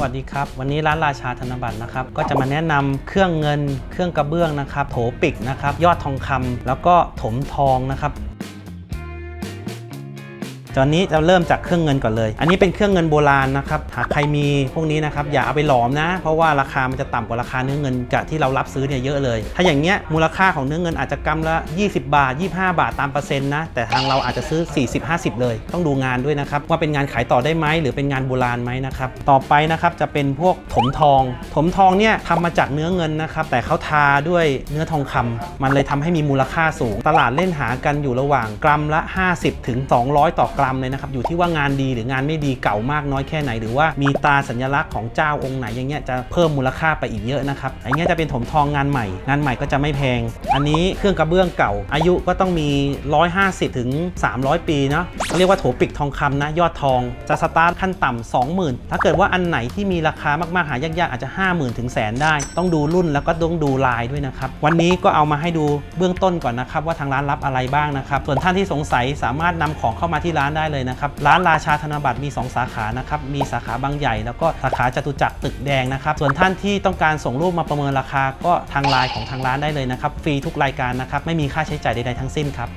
สวัสดีครับ วันนี้ร้านราชาธนบัตรนะครับ ก็จะมาแนะนำเครื่องเงิน เครื่องกระเบื้องนะครับ โถปิกนะครับ ยอดทองคำแล้วก็ถมทองนะครับ ตอนนี้จะเริ่มจากเครื่องเงินก่อนเลย อันนี้เป็นเครื่องเงินโบราณนะครับหากใครมีพวกนี้นะครับอย่าเอาไปหลอมนะ เพราะว่าราคามันจะต่ำกว่าราคาเนื้อเงินจากที่เรารับซื้อเนี่ยเยอะเลย ถ้าอย่างเงี้ยมูลค่าของเนื้อเงินอาจจะกำละ 20 บาท 25 บาทตามเปอร์เซ็นต์นะแต่ทางเราอาจจะซื้อ 40-50 เลย ต้องดูงานด้วยนะครับว่าเป็นงานขายต่อได้ไหมหรือเป็นงานโบราณไหมนะครับต่อไปนะครับจะเป็นพวกถมทอง ถมทองเนี่ยทำมาจากเนื้อเงินนะครับแต่เขาทาด้วยเนื้อทองคำมันเลยทำให้มีมูลค่าสูง ตลาดเล่นหากันอยู่ระหว่างกรัมละ 50ถึง200 ต่อกรัมเลยนะครับ อยู่ที่ว่างานดีหรืองานไม่ดีเก่ามากน้อยแค่ไหน หรือว่ามีตาสัญลักษณ์ของเจ้าองค์ไหนอย่างเงี้ยจะเพิ่มมูลค่าไปอีกเยอะนะครับอันเงี้ยจะเป็นถมทองงานใหม่ งานใหม่ก็จะไม่แพง อันนี้เครื่องกระเบื้องเก่า อายุก็ต้องมี 150ถึง300 ปีเนาะเรียกว่าโถปิกทองคำนะยอดทองจะสตาร์ทขั้นต่ำ20,000 ถ้าเกิดว่าอันไหนที่มีราคามากๆหายากๆอาจจะ 50,000ถึงแสนได้ ต้องดูรุ่นแล้วก็ต้องดูลายด้วยนะครับวันนี้ก็เอามาให้ดูเบื้องต้นก่อนนะครับว่าทางร้านรับอะไรบ้างนะครับส่วนท่านที่สงสัยสามารถนำของเข้ามาที่ร้านได้เลยนะครับ ร้านราชาธนบัตรมี 2 สาขานะครับ มีสาขาบางใหญ่ แล้วก็สาขาจตุจักรตึกแดงนะครับ ส่วนท่านที่ต้องการส่งรูปมาประเมินราคา ก็ทางไลน์ของทางร้านได้เลยนะครับ ฟรีทุกรายการนะครับ ไม่มีค่าใช้จ่ายใดๆทั้งสิ้นครับ